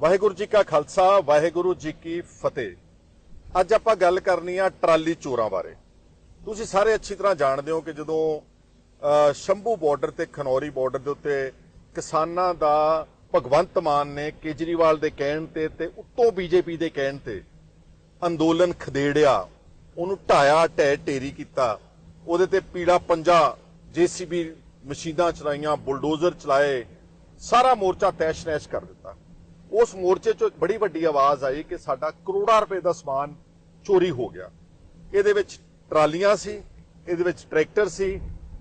ਵਾਹਿਗੁਰੂ ਜੀ ਕਾ ਖਾਲਸਾ, ਵਾਹਿਗੁਰੂ ਜੀ ਕੀ ਫਤਿਹ। ਅੱਜ ਆਪਾਂ ਗੱਲ ਕਰਨੀ ਆ ਟਰਾਲੀ ਚੋਰਾਂ ਬਾਰੇ। ਤੁਸੀਂ ਸਾਰੇ ਅੱਛੀ ਤਰ੍ਹਾਂ ਜਾਣਦੇ ਹੋ ਕਿ ਜਦੋਂ ਸ਼ੰਭੂ ਬਾਰਡਰ ਤੇ, ਖਨੌਰੀ ਬਾਰਡਰ ਦੇ ਉੱਤੇ ਕਿਸਾਨਾਂ ਦਾ ਭਗਵੰਤ ਮਾਨ ਨੇ ਕੇਜਰੀਵਾਲ ਦੇ ਕਹਿਣ ਤੇ ਤੇ ਉੱਤੋਂ ਬੀਜੇਪੀ ਦੇ ਕਹਿਣ ਤੇ ਅੰਦੋਲਨ ਖਦੇੜਿਆ, ਉਹਨੂੰ ਢਾਇਆ, ਢਹਿ, ਢੇਰੀ ਕੀਤਾ। ਉਹਦੇ ਤੇ ਪੀੜਾ ਪੰਜਾ, ਜੀਸੀਬੀ ਮਸ਼ੀਨਾਂ ਚਲਾਈਆਂ, ਬੁਲਡੋਜ਼ਰ ਚਲਾਏ, ਸਾਰਾ ਮੋਰਚਾ ਤੈਸ਼-ਨੈਸ਼ ਕਰ ਦਿੱਤਾ। ਉਸ ਮੋਰਚੇ 'ਚੋਂ ਬੜੀ ਵੱਡੀ ਆਵਾਜ਼ ਆਈ ਕਿ ਸਾਡਾ ਕਰੋੜਾਂ ਰੁਪਏ ਦਾ ਸਮਾਨ ਚੋਰੀ ਹੋ ਗਿਆ। ਇਹਦੇ ਵਿੱਚ ਟਰਾਲੀਆਂ ਸੀ, ਇਹਦੇ ਵਿੱਚ ਟਰੈਕਟਰ ਸੀ,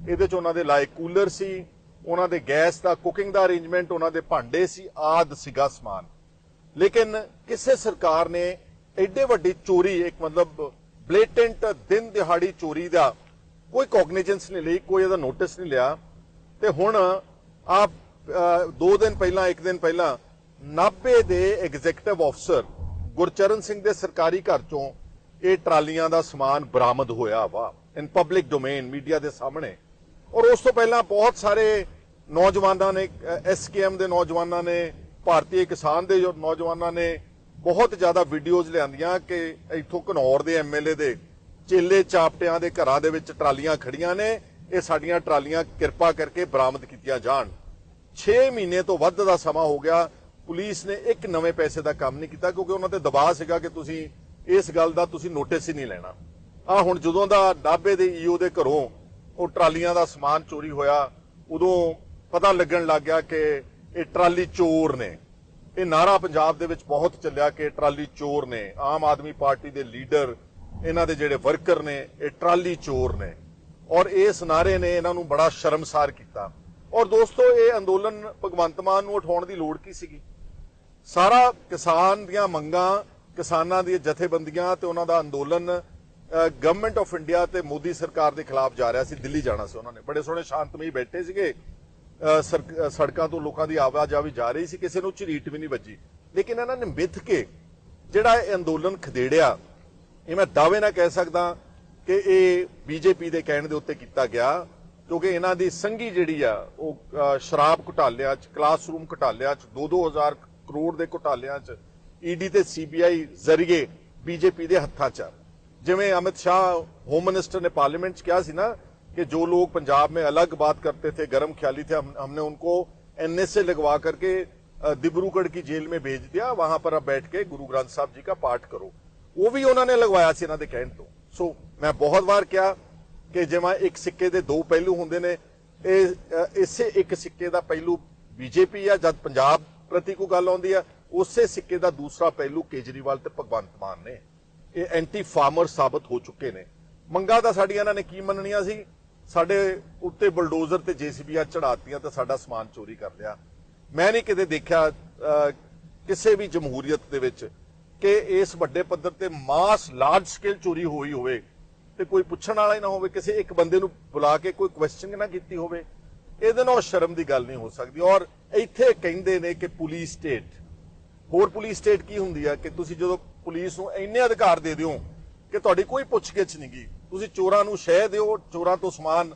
ਇਹਦੇ 'ਚ ਉਹਨਾਂ ਦੇ ਲਾਇਕ ਕੂਲਰ ਸੀ, ਉਹਨਾਂ ਦੇ ਗੈਸ ਦਾ ਕੁਕਿੰਗ ਦਾ ਅਰੇਂਜਮੈਂਟ, ਉਹਨਾਂ ਦੇ ਭਾਂਡੇ ਸੀ, ਆਦ ਸੀਗਾ ਸਮਾਨ। ਲੇਕਿਨ ਕਿਸੇ ਸਰਕਾਰ ਨੇ ਐਡੇ ਵੱਡੀ ਚੋਰੀ, ਇੱਕ ਮਤਲਬ ਬਲੇਟੈਂਟ ਦਿਨ ਦਿਹਾੜੀ ਚੋਰੀ ਦਾ ਕੋਈ ਕੌਗਨੀਜੈਂਸ ਨਹੀਂ ਲਈ, ਕੋਈ ਇਹਦਾ ਨੋਟਿਸ ਨਹੀਂ ਲਿਆ। ਤੇ ਹੁਣ ਆਪ ਦੋ ਦਿਨ ਪਹਿਲਾਂ, ਇੱਕ ਦਿਨ ਪਹਿਲਾਂ 90 ਦੇ ਐਗਜ਼ੀਕਟਿਵ ਅਫਸਰ ਗੁਰਚਰਨ ਸਿੰਘ ਦੇ ਸਰਕਾਰੀ ਘਰ ਚੋਂ ਇਹ ਟਰਾਲੀਆਂ ਦਾ ਸਮਾਨ ਬਰਾਮਦ ਹੋਇਆ ਵਾ ਇਨ ਪਬਲਿਕ ਡੋਮੇਨ ਮੀਡੀਆ ਦੇ ਸਾਹਮਣੇ। ਔਰ ਉਸ ਤੋਂ ਪਹਿਲਾਂ ਬਹੁਤ ਸਾਰੇ ਨੌਜਵਾਨਾਂ ਨੇ ਐਸਕੇਐਮ ਦੇ ਨੌਜਵਾਨਾਂ ਨੇ, ਭਾਰਤੀ ਕਿਸਾਨ ਦੇ ਨੌਜਵਾਨਾਂ ਨੇ ਬਹੁਤ ਜ਼ਿਆਦਾ ਵੀਡੀਓਜ਼ ਲਿਆਂਦੀਆਂ ਕਿ ਇੱਥੋਂ ਘਨੌਰ ਦੇ ਐਮਐਲਏ ਦੇ ਚੇਲੇ ਚਾਪਟਿਆਂ ਦੇ ਘਰਾਂ ਦੇ ਵਿੱਚ ਟਰਾਲੀਆਂ ਖੜੀਆਂ ਨੇ, ਇਹ ਸਾਡੀਆਂ ਟਰਾਲੀਆਂ ਕਿਰਪਾ ਕਰਕੇ ਬਰਾਮਦ ਕੀਤੀਆਂ ਜਾਣ। 6 ਮਹੀਨੇ ਤੋਂ ਵੱਧ ਦਾ ਸਮਾਂ ਹੋ ਗਿਆ ਪੁਲਿਸ ਨੇ ਇੱਕ ਨਵੇਂ ਪੈਸੇ ਦਾ ਕੰਮ ਨਹੀਂ ਕੀਤਾ ਕਿਉਂਕਿ ਉਹਨਾਂ ਤੇ ਦਬਾਅ ਸੀਗਾ ਕਿ ਤੁਸੀਂ ਇਸ ਗੱਲ ਦਾ ਤੁਸੀਂ ਨੋਟਿਸ ਹੀ ਨਹੀਂ ਲੈਣਾ। ਆ ਹੁਣ ਜਦੋਂ ਦਾ ਡਾਬੇ ਦੇ ਈਓ ਦੇ ਘਰੋਂ ਉਹ ਟਰਾਲੀਆਂ ਦਾ ਸਮਾਨ ਚੋਰੀ ਹੋਇਆ, ਉਦੋਂ ਪਤਾ ਲੱਗਣ ਲੱਗ ਗਿਆ ਕਿ ਇਹ ਟਰਾਲੀ ਚੋਰ ਨੇ। ਇਹ ਨਾਰਾ ਪੰਜਾਬ ਦੇ ਵਿੱਚ ਬਹੁਤ ਚੱਲਿਆ ਕਿ ਟਰਾਲੀ ਚੋਰ ਨੇ। ਆਮ ਆਦਮੀ ਪਾਰਟੀ ਦੇ ਲੀਡਰ, ਇਹਨਾਂ ਦੇ ਜਿਹੜੇ ਵਰਕਰ ਨੇ, ਇਹ ਟਰਾਲੀ ਚੋਰ ਨੇ। ਔਰ ਇਸ ਨਾਰੇ ਨੇ ਇਹਨਾਂ ਨੂੰ ਬੜਾ ਸ਼ਰਮਸਾਰ ਕੀਤਾ। ਔਰ ਦੋਸਤੋ, ਇਹ ਅੰਦੋਲਨ ਭਗਵੰਤ ਮਾਨ ਨੂੰ ਉਠਾਉਣ ਦੀ ਲੋੜ ਕੀ ਸੀਗੀ? ਸਾਰਾ ਕਿਸਾਨ ਦੀਆਂ ਮੰਗਾਂ, ਕਿਸਾਨਾਂ ਦੀਆਂ ਜਥੇਬੰਦੀਆਂ ਤੇ ਉਹਨਾਂ ਦਾ ਅੰਦੋਲਨ ਗਵਰਨਮੈਂਟ ਆਫ ਇੰਡੀਆ ਤੇ ਮੋਦੀ ਸਰਕਾਰ ਦੇ ਖਿਲਾਫ ਜਾ ਰਿਹਾ ਸੀ, ਦਿੱਲੀ ਜਾਣਾ ਸੀ ਉਹਨਾਂ ਨੇ। ਬੜੇ ਸੋਹਣੇ ਸ਼ਾਂਤਮਈ ਬੈਠੇ ਸੀਗੇ। ਅਹ ਸੜਕਾਂ ਤੋਂ ਲੋਕਾਂ ਦੀ ਆਵਾਜਾਵੀ ਜਾ ਰਹੀ ਸੀ, ਕਿਸੇ ਨੂੰ ਝਰੀਟ ਵੀ ਨਹੀਂ ਵੱਜੀ। ਲੇਕਿਨ ਇਹਨਾਂ ਨੇ ਮਿੱਥ ਕੇ ਜਿਹੜਾ ਇਹ ਅੰਦੋਲਨ ਖਦੇੜਿਆ, ਇਹ ਮੈਂ ਦਾਅਵੇ ਨਾਲ ਕਹਿ ਸਕਦਾ ਕਿ ਇਹ ਬੀਜੇਪੀ ਦੇ ਕਹਿਣ ਦੇ ਉੱਤੇ ਕੀਤਾ ਗਿਆ, ਕਿਉਂਕਿ ਇਹਨਾਂ ਦੀ ਸੰਗੀ ਜਿਹੜੀ ਆ, ਉਹ ਸ਼ਰਾਬ ਘੁਟਾਲਿਆਂ 'ਚ ਕਲਾਸਰੂਮ ਘੁਟਾਲਿਆਂ 'ਚ 2-2000 ਕਰੋੜ ਦੇ ਘੁਟਾਲਿਆਂ 'ਚ ਈਡੀ ਤੇ ਸੀਬੀਆਈ ਜ਼ਰੀਏ ਬੀਜੇਪੀ ਦੇ ਹੱਥਾਂ 'ਚ ਜਿਵੇਂ ਅਮਿਤ ਸ਼ਾਹ ਹੋਮ ਮਿਨਿਸਟਰ ਨੇ ਪਾਰਲੀਮੈਂਟ 'ਚ ਕਿਹਾ ਸੀ ਨਾ कि जो लोग पंजाब में अलग बात करते थे गर्म ख्याली थे हम, हमने उनको एनएसए लगवा करके डिब्रूगढ़ की जेल में भेज दिया वहाँ पर अब बैठ के गुरु ग्रंथ साहब जी का पाठ करो वो भी उन्होंने लगवाया ਸੀ ਇਹਨਾਂ ਦੇ ਕਹਿਣ ਤੋਂ ਸੋ ਮੈਂ ਬਹੁਤ ਵਾਰ ਕਿਹਾ ਕਿ ਜਿਵੇਂ ਇੱਕ ਸਿੱਕੇ ਦੇ ਦੋ ਪਹਿਲੂ ਹੁੰਦੇ ਨੇ ਇਹ ਇਸੇ ਇੱਕ ਸਿੱਕੇ ਦਾ ਪਹਿਲੂ ਬੀਜੇਪੀ ਆ ਜਦ ਪੰਜਾਬ ਪ੍ਰਤੀ ਕੋਈ ਗੱਲ ਆਉਂਦੀ ਆ, ਉਸੇ ਸਿੱਕੇ ਦਾ ਦੂਸਰਾ ਪਹਿਲੂ ਕੇਜਰੀਵਾਲ ਤੇ ਭਗਵੰਤ ਮਾਨ ਨੇ। ਇਹ ਐਂਟੀ ਫਾਰਮਰ ਸਾਬਤ ਹੋ ਚੁੱਕੇ ਨੇ। ਮੰਗਾ ਤਾਂ ਸਾਡੀਆਂ ਇਹਨਾਂ ਨੇ ਕੀ ਮੰਨਣੀਆਂ ਸੀ? ਸਾਡੇ ਉੱਤੇ ਬਲਡੋਜ਼ਰ ਤੇ ਜੀਸੀਬੀਆਂ ਚੜਾਤੀਆਂ ਤੇ ਸਾਡਾ ਸਮਾਨ ਚੋਰੀ ਕਰ ਲਿਆ। ਮੈਂ ਨਹੀਂ ਕਿਤੇ ਦੇਖਿਆ ਕਿਸੇ ਵੀ ਜਮਹੂਰੀਅਤ ਦੇ ਵਿੱਚ ਕਿ ਇਸ ਵੱਡੇ ਪੱਧਰ ਤੇ ਮਾਸ ਲਾਰਜ ਸਕੇਲ ਚੋਰੀ ਹੋਈ ਹੋਵੇ ਤੇ ਕੋਈ ਪੁੱਛਣ ਵਾਲਾ ਹੀ ਨਾ ਹੋਵੇ, ਕਿਸੇ ਇੱਕ ਬੰਦੇ ਨੂੰ ਬੁਲਾ ਕੇ ਕੋਈ ਕੁਐਸਚਨ ਨਾ ਕੀਤੀ ਹੋਵੇ। ਇਹਦੇ ਨਾਲ ਸ਼ਰਮ ਦੀ ਗੱਲ ਨਹੀਂ ਹੋ ਸਕਦੀ। ਔਰ ਇੱਥੇ ਕਹਿੰਦੇ ਨੇ ਕਿ ਪੁਲਿਸ ਸਟੇਟ ਹੋਰ ਪੁਲਿਸ ਸਟੇਟ ਕੀ ਹੁੰਦੀ ਆ ਕਿ ਤੁਸੀਂ ਜਦੋਂ ਪੁਲਿਸ ਨੂੰ ਇੰਨੇ ਅਧਿਕਾਰ ਦੇ ਦਿਓ ਕਿ ਤੁਹਾਡੀ ਕੋਈ ਪੁੱਛਗਿੱਛ ਨਹੀਂ ਗੀ। ਤੁਸੀਂ ਚੋਰਾਂ ਨੂੰ ਸ਼ਹਿ ਦਿਓ, ਚੋਰਾਂ ਤੋਂ ਸਮਾਨ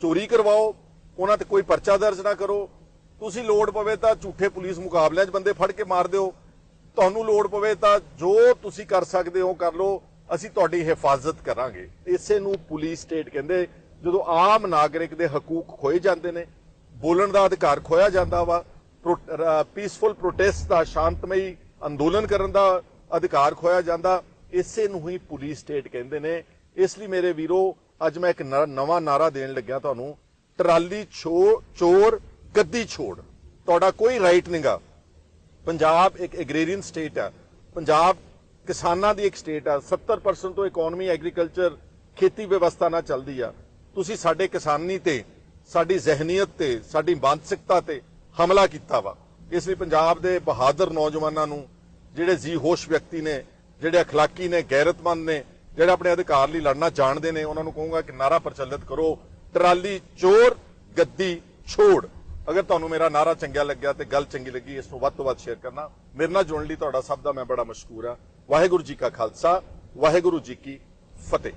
ਚੋਰੀ ਕਰਵਾਓ, ਉਹਨਾਂ ਤੇ ਕੋਈ ਪਰਚਾ ਦਰਜ ਨਾ ਕਰੋ। ਤੁਸੀਂ ਲੋੜ ਪਵੇ ਤਾਂ ਝੂਠੇ ਪੁਲਿਸ ਮੁਕਾਬਲਿਆਂ 'ਚ ਬੰਦੇ ਫੜ ਕੇ ਮਾਰ ਦਿਓ। ਤੁਹਾਨੂੰ ਲੋੜ ਪਵੇ ਤਾਂ ਜੋ ਤੁਸੀਂ ਕਰ ਸਕਦੇ ਹੋ, ਕਰ ਲਓ। ਅਸੀਂ ਤੁਹਾਡੀ ਹਿਫਾਜ਼ਤ ਕਰਾਂਗੇ। ਇਸੇ ਨੂੰ ਪੁਲਿਸ ਸਟੇਟ ਕਹਿੰਦੇ। ਜਦੋਂ ਆਮ ਨਾਗਰਿਕ ਦੇ ਹਕੂਕ ਖੋਏ ਜਾਂਦੇ ਨੇ, ਬੋਲਣ ਦਾ ਅਧਿਕਾਰ ਖੋਇਆ ਜਾਂਦਾ ਵਾ ਪੀਸਫੁਲ ਪ੍ਰੋਟੈਸਟ ਦਾ ਸ਼ਾਂਤਮਈ ਅੰਦੋਲਨ ਕਰਨ ਦਾ ਅਧਿਕਾਰ ਖੋਇਆ ਜਾਂਦਾ, ਇਸੇ ਨੂੰ ਹੀ ਪੁਲਿਸ ਸਟੇਟ ਕਹਿੰਦੇ ਨੇ। ਇਸ ਲਈ ਮੇਰੇ ਵੀਰੋ, ਅੱਜ ਮੈਂ ਇੱਕ ਨਵਾਂ ਨਾਰਾ ਦੇਣ ਲੱਗਿਆ ਤੁਹਾਨੂੰ। ਟਰਾਲੀ ਛੋ, ਚੋਰ, ਗੱਦੀ ਛੋੜ। ਤੁਹਾਡਾ ਕੋਈ ਰਾਈਟ ਨਹੀਂਗਾ ਪੰਜਾਬ ਇੱਕ ਐਗਰੀਰੀਅਨ ਸਟੇਟ ਆ। ਪੰਜਾਬ ਕਿਸਾਨਾਂ ਦੀ ਇੱਕ ਸਟੇਟ ਆ। 70% ਤੋਂ ਇਕਨੋਮੀ ਐਗਰੀਕਲਚਰ ਖੇਤੀ ਵਿਵਸਥਾ ਨਾਲ ਚੱਲਦੀ ਆ। ਤੁਸੀਂ ਸਾਡੇ ਕਿਸਾਨੀ ਤੇ, ਸਾਡੀ ਜ਼ਹਿਨੀਅਤ ਤੇ, ਸਾਡੀ ਮਾਨਸਿਕਤਾ ਤੇ ਹਮਲਾ ਕੀਤਾ ਵਾ। ਇਸ ਲਈ ਪੰਜਾਬ ਦੇ ਬਹਾਦਰ ਨੌਜਵਾਨਾਂ ਨੂੰ, ਜਿਹੜੇ ਜੀ ਹੋਸ਼ ਵਿਅਕਤੀ ਨੇ, ਜਿਹੜੇ ਅਖਲਾਕੀ ਨੇ, ਗੈਰਤਮੰਦ ਨੇ, ਜਿਹੜੇ ਆਪਣੇ ਅਧਿਕਾਰ ਲਈ ਲੜਨਾ ਜਾਣਦੇ ਨੇ, ਉਹਨਾਂ ਨੂੰ ਕਹੂੰਗਾ ਕਿ ਨਾਰਾ ਪ੍ਰਚਲਿਤ ਕਰੋ। ਟਰਾਲੀ ਚੋਰ, ਗੱਦੀ ਛੋੜ। ਅਗਰ ਤੁਹਾਨੂੰ ਮੇਰਾ ਨਾਰਾ ਚੰਗਾ ਲੱਗਿਆ ਤੇ ਗੱਲ ਚੰਗੀ ਲੱਗੀ, ਇਸ ਨੂੰ ਵੱਧ ਤੋਂ ਵੱਧ ਸ਼ੇਅਰ ਕਰਨਾ। ਮੇਰੇ ਨਾਲ ਜੁੜਨ ਲਈ ਤੁਹਾਡਾ ਸਭ ਦਾ ਮੈਂ ਬੜਾ ਮਸ਼ਕੂਰ ਹਾਂ। ਵਾਹਿਗੁਰੂ ਜੀ ਕਾ ਖਾਲਸਾ, ਵਾਹਿਗੁਰੂ ਜੀ ਕੀ ਫਤਿਹ।